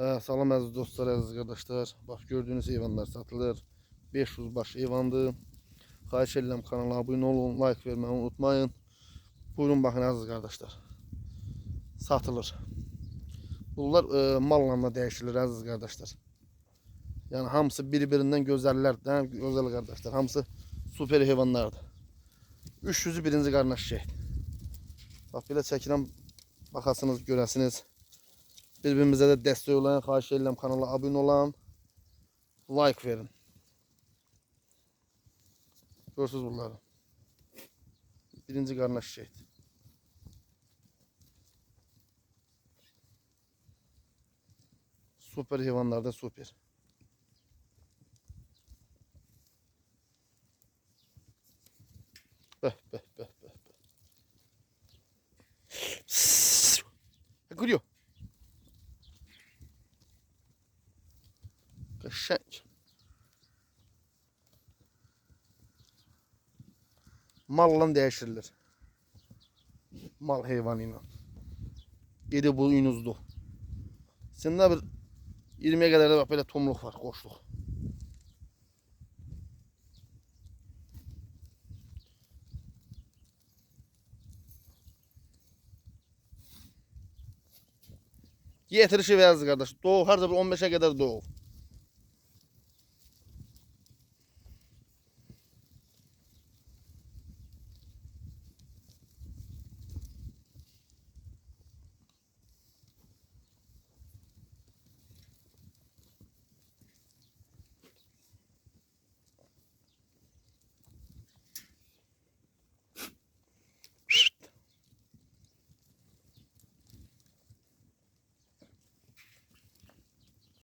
Ee, salam əziz dostlar, əziz qardaşlar. Bax gördüyünüz heyvanlar satılır. 500 baş heyvandır. Xahiş edirəm kanala abunə olun, like verməyi unutmayın. Buyurun baxın əziz qardaşlar. Satılır. Bunlar e, malla da dəyişilir əziz qardaşlar. Yəni hamısı bir-birindən gözəllərdir, hə, gözəl qardaşlar. Hamısı super heyvanlardır. 300-ü birinci qarnaş şey. Bax belə çəkirəm, baxasınız, görəsiniz. Birbirimize de destek olan, xahiş kanala abunə olan, like verin. Görürsünüz bunları. Birinci qarnaş şeydir. Super heyvanlar da super. Beh beh beh beh. beh. Gülüyor. Qəşəng. Malla dəyişirilir. Mal heyvanı ilə. Yedi bu yunuzlu. Səndə bir 20-yə qədər də bax belə tomluq var, qoşluq. Yetirişi və əziz qardaş. Doğu harca bir 15'e kadar doğu.